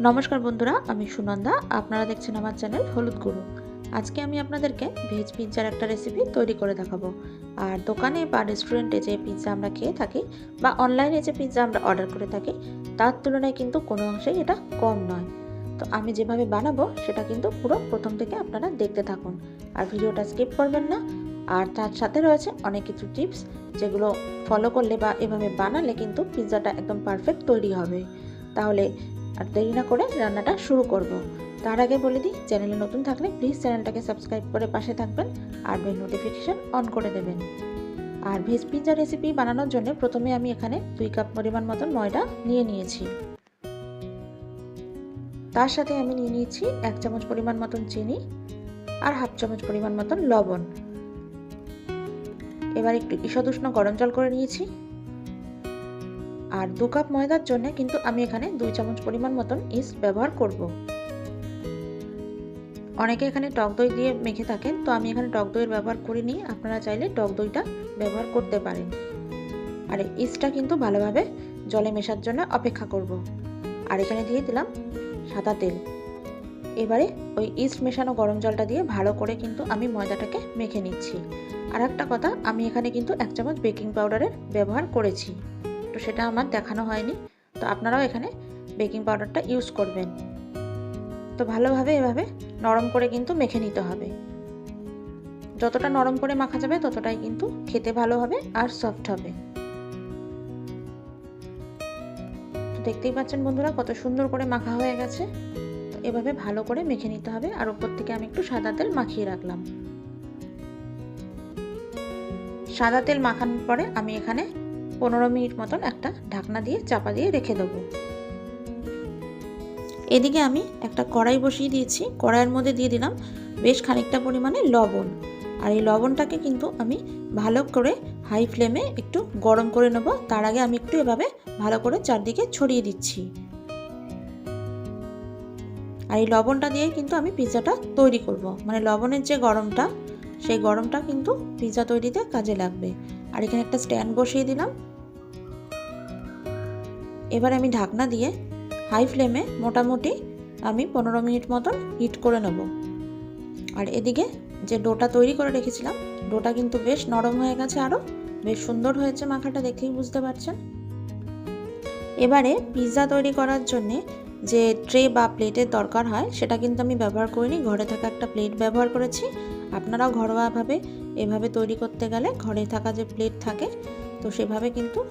নমস্কার বন্ধুরা, আমি সুনন্দা। আপনারা দেখছেন আমার চ্যানেল হলুদ গুরু। আজকে আমি আপনাদেরকে ভেজ পিৎজার একটা রেসিপি তৈরি করে দেখাবো। আর দোকানে বা রেস্টুরেন্টে যে পিৎজা আমরা খেয়ে থাকি বা অনলাইনে যে পিৎজা আমরা অর্ডার করে থাকি, তার তুলনায় কিন্তু কোনো অংশেই এটা কম নয়। তো আমি যেভাবে বানাবো, সেটা কিন্তু পুরো প্রথম থেকে আপনারা দেখতে থাকুন। আর ভিডিওটা স্কিপ করবেন না। আর তার সাথে রয়েছে অনেক কিছু টিপস যেগুলো ফলো করলে বা এভাবে বানালে কিন্তু পিৎজাটা একদম পারফেক্ট তৈরি হবে। তাহলে আর দেরি না করে রান্নাটা শুরু করব। তার আগে বলে দিই, চ্যানেলে নতুন থাকলে প্লিজ চ্যানেলটাকে সাবস্ক্রাইব করে পাশে থাকবেন আর বেল নোটিফিকেশান অন করে দেবেন। আর ভেজ পিৎজা রেসিপি বানানোর জন্য প্রথমে আমি এখানে দুই কাপ পরিমাণ মতন ময়দা নিয়ে নিয়েছি। তার সাথে আমি নিয়ে নিয়েছি এক চামচ পরিমাণ মতন চিনি আর হাফ চামচ পরিমাণ মতন লবণ। এবার একটু ঈষদুষ্ণ গরম জল করে নিয়েছি। আর দু কাপ ময়দার জন্য কিন্তু আমি এখানে দুই চামচ পরিমাণ মতন ইস্ট ব্যবহার করব। অনেকে এখানে টক দই দিয়ে মেখে থাকেন, তো আমি এখানে টক দইয়ের ব্যবহার করিনি। আপনারা চাইলে টক দইটা ব্যবহার করতে পারেন। আর ইস্টটা কিন্তু ভালোভাবে জলে মেশার জন্য অপেক্ষা করব। আর এখানে দিয়ে দিলাম সাদা তেল। এবারে ওই ইস্ট মেশানো গরম জলটা দিয়ে ভালো করে কিন্তু আমি ময়দাটাকে মেখে নিচ্ছি। আর একটা কথা, আমি এখানে কিন্তু এক চামচ বেকিং পাউডারের ব্যবহার করেছি। তো সেটা আমার দেখানো হয়নি। তো আপনারাও এখানে বেকিং পাউডারটা ইউজ করবেন। তো ভালোভাবে এভাবে নরম করে কিন্তু মেখে নিতে হবে। যতটা নরম করে মাখা যাবে, ততটাই কিন্তু খেতে ভালো হবে আর সফট হবে। তো দেখতেই পাচ্ছেন বন্ধুরা, কত সুন্দর করে মাখা হয়ে গেছে। তো এভাবে ভালো করে মেখে নিতে হবে আর উপর থেকে আমি একটু সাদা তেল মাখিয়ে রাখলাম। সাদা তেল মাখানোর পরে আমি এখানে পনেরো মিনিট মতন একটা ঢাকনা দিয়ে, চাপা দিয়ে রেখে দেবো। এদিকে আমি একটা কড়াই বসিয়ে দিয়েছি। কড়াইয়ের মধ্যে দিয়ে দিলাম বেশ খানিকটা পরিমাণে লবণ। আর এই লবণটাকে কিন্তু আমি ভালো করে হাই ফ্লেমে একটু গরম করে নেব। তার আগে আমি একটু এভাবে ভালো করে চারদিকে ছড়িয়ে দিচ্ছি। আর এই লবণটা দিয়ে কিন্তু আমি পিৎজাটা তৈরি করব। মানে লবণের যে গরমটা, সেই গরমটা কিন্তু পিৎজা তৈরিতে কাজে লাগবে। আর এখানে একটা স্ট্যান্ড বসিয়ে দিলাম। এবার আমি ঢাকনা দিয়ে হাই ফ্লেমে মোটামুটি আমি পনেরো মিনিট মতন হিট করে নেব। আর এদিকে যে ডোটা তৈরি করে রেখেছিলাম, ডোটা কিন্তু বেশ নরম হয়ে গেছে আরও বেশ সুন্দর হয়েছে মাখাটা, দেখেই বুঝতে পারছেন। এবারে পিৎজা তৈরি করার জন্যে যে ট্রে বা প্লেটের দরকার হয়, সেটা কিন্তু আমি ব্যবহার করিনি, ঘরে থাকা একটা প্লেট ব্যবহার করেছি। আপনারাও ঘরোয়াভাবে এভাবে তৈরি করতে গেলে ঘরে থাকা যে প্লেট থাকে, তো সেভাবে কিন্তু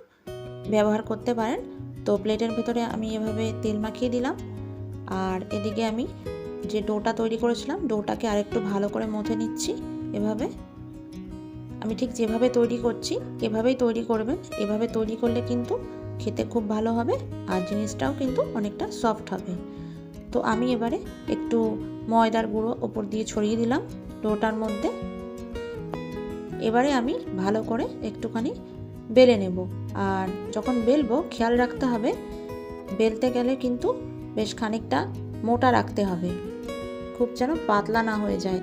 ব্যবহার করতে পারেন। তো প্লেটের ভেতরে আমি এভাবে তেল মাখিয়ে দিলাম। আর এদিকে আমি যে ডোটা তৈরি করেছিলাম, ডোটাকে আরেকটু ভালো করে মথে নিচ্ছি এভাবে। আমি ঠিক যেভাবে তৈরি করছি, এভাবেই তৈরি করবেন। এভাবে তৈরি করলে কিন্তু খেতে খুব ভালো হবে আর জিনিসটাও কিন্তু অনেকটা সফট হবে। তো আমি এবারে একটু ময়দার গুঁড়ো ওপর দিয়ে ছড়িয়ে দিলাম ডোটার মধ্যে। এবারে আমি ভালো করে একটুখানি বেলে নেব। আর যখন বেলবো, খেয়াল রাখতে হবে, বেলতে গেলে কিন্তু বেশ খানিকটা মোটা রাখতে হবে, খুব যেন পাতলা না হয়ে যায়।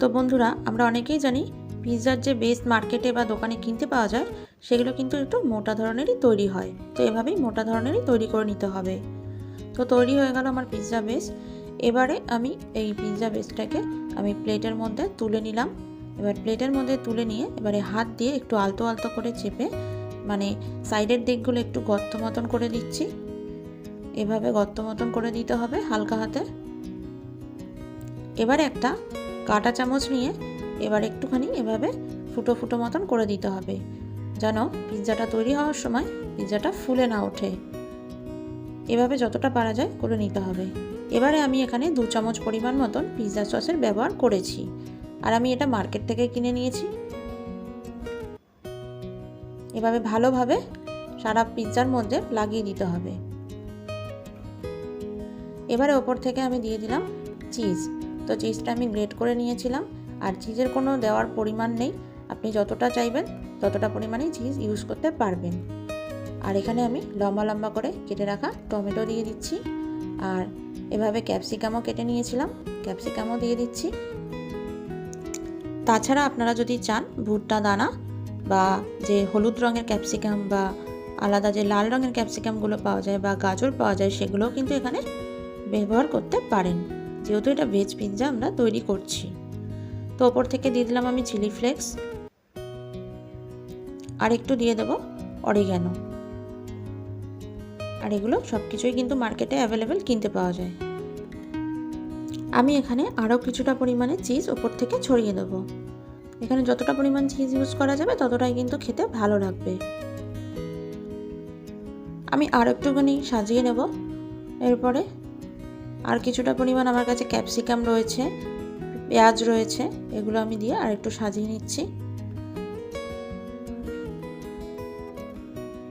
তো বন্ধুরা, আমরা অনেকেই জানি পিৎজার যে বেস মার্কেটে বা দোকানে কিনতে পাওয়া যায়, সেগুলো কিন্তু একটু মোটা ধরনেরই তৈরি হয়। তো এভাবেই মোটা ধরনেরই তৈরি করে নিতে হবে। তো তৈরি হয়ে গেল আমার পিৎজা বেস এবারে আমি এই পিৎজা বেসটাকে আমি প্লেটের মধ্যে তুলে নিলাম। এবার প্লেটের মধ্যে তুলে নিয়ে এবারে হাত দিয়ে একটু আলতো আলতো করে চেপে মানে সাইডের দিকগুলো একটু গর্ত মতন করে দিচ্ছি। এভাবে গর্ত মতন করে দিতে হবে হালকা হাতে। এবার একটা কাটা চামচ নিয়ে এবার একটুখানি এভাবে ফুটো ফুটো মতন করে দিতে হবে, যেন পিৎজাটা তৈরি হওয়ার সময় পিৎজাটা ফুলে না ওঠে। এভাবে যতটা পারা যায় করে নিতে হবে। এবারে আমি এখানে দু চামচ পরিমাণ মতন পিৎজা সসের ব্যবহার করেছি। আর আমি এটা মার্কেট থেকে কিনে নিয়েছি। এভাবে ভালোভাবে সারা পিৎজার মধ্যে লাগিয়ে দিতে হবে। এবারে ওপর থেকে আমি দিয়ে দিলাম চিজ। তো চিজটা আমি গ্রেট করে নিয়েছিলাম আর চিজের কোনো দেওয়ার পরিমাণ নেই। আপনি যতটা চাইবেন ততটা পরিমাণেই চিজ ইউজ করতে পারবেন। আর এখানে আমি লম্বা লম্বা করে কেটে রাখা টমেটো দিয়ে দিচ্ছি। আর এভাবে ক্যাপসিকামও কেটে নিয়েছিলাম। ক্যাপসিকামও দিয়ে দিচ্ছি। তাছাড়া আপনারা যদি চান, ভুট্টা, দানা বা যে হলুদ রঙের ক্যাপসিকাম বা আলাদা যে লাল রঙের ক্যাপসিকামগুলো পাওয়া যায় বা গাজর পাওয়া যায়, সেগুলোও কিন্তু এখানে ব্যবহার করতে পারেন। যেহেতু এটা ভেজ পিৎজা আমরা তৈরি করছি। তো ওপর থেকে দিয়ে দিলাম আমি চিলি ফ্লেক্স আর একটু দিয়ে দেবো অরিগ্যানো আর এগুলো সব কিছুই কিন্তু মার্কেটে অ্যাভেলেবেল কিনতে পাওয়া যায়। আমি এখানে আরও কিছুটা পরিমাণে চিজ ওপর থেকে ছড়িয়ে দেবো। এখানে যতটা পরিমাণ চিজ ইউজ করা যাবে, ততটাই কিন্তু খেতে ভালো লাগবে। আমি আর একটুখানি সাজিয়ে নেব। এরপরে আর কিছুটা পরিমাণ আমার কাছে ক্যাপসিকাম রয়েছে, পেঁয়াজ রয়েছে, এগুলো আমি দিয়ে আর একটু সাজিয়ে নিচ্ছি।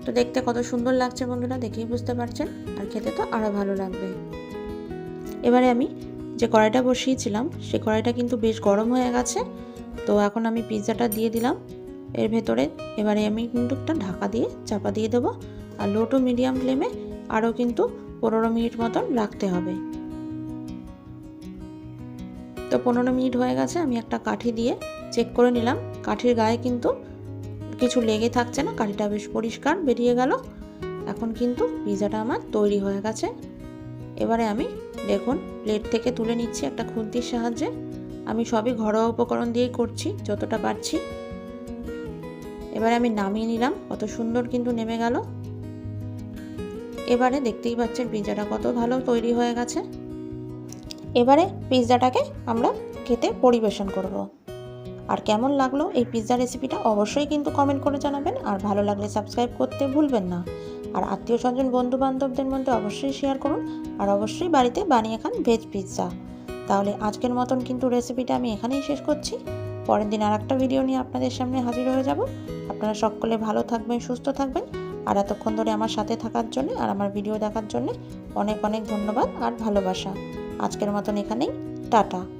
তো দেখতে কত সুন্দর লাগছে বন্ধুরা, দেখেই বুঝতে পারছেন, আর খেতে তো আরও ভালো লাগবে। এবারে আমি যে কড়াইটা বসিয়েছিলাম, সে কড়াইটা কিন্তু বেশ গরম হয়ে গেছে। তো এখন আমি পিৎজাটা দিয়ে দিলাম। এর ভেতরে এবারে আমি কিন্তু একটা ঢাকা দিয়ে চাপা দিয়ে দেবো আর লো টু মিডিয়াম ফ্লেমে আরও কিন্তু পনেরো মিনিট মতন রাখতে হবে। তো পনেরো মিনিট হয়ে গেছে, আমি একটা কাঠি দিয়ে চেক করে নিলাম। কাঠির গায়ে কিন্তু কিছু লেগে থাকছে না, কাঠিটা বেশ পরিষ্কার বেরিয়ে গেল। এখন কিন্তু পিৎজাটা আমার তৈরি হয়ে গেছে। এবারে আমি, দেখুন প্লেট থেকে তুলে নিচ্ছি একটা খুন্তির সাহায্যে। আমি সবই ঘরোয়া উপকরণ দিয়েই করছি, যতটা পারছি। এবারে আমি নামিয়ে নিলাম, কত সুন্দর কিন্তু নেমে গেল। এবারে দেখতেই পাচ্ছেন পিৎজাটা কত ভালো তৈরি হয়ে গেছে। এবারে পিৎজাটাকে আমরা খেতে পরিবেশন করব। আর কেমন লাগল এই পিৎজা রেসিপিটা অবশ্যই কিন্তু কমেন্ট করে জানাবেন, আর ভালো লাগলে সাবস্ক্রাইব করতে ভুলবেন না। আর আত্মীয় স্বজন বন্ধু বান্ধবদের মধ্যে অবশ্যই শেয়ার করুন আর অবশ্যই বাড়িতে বানিয়ে খান ভেজ পিৎজা তাহলে আজকের মতন কিন্তু রেসিপিটা আমি এখানেই শেষ করছি। পরের দিন আর একটা ভিডিও নিয়ে আপনাদের সামনে হাজির হয়ে যাব। আপনারা সকলে ভালো থাকবেন, সুস্থ থাকবেন। আর এতক্ষণ ধরে আমার সাথে থাকার জন্য আর আমার ভিডিও দেখার জন্য অনেক অনেক ধন্যবাদ আর ভালোবাসা। আজকের মতন এখানেই, টাটা।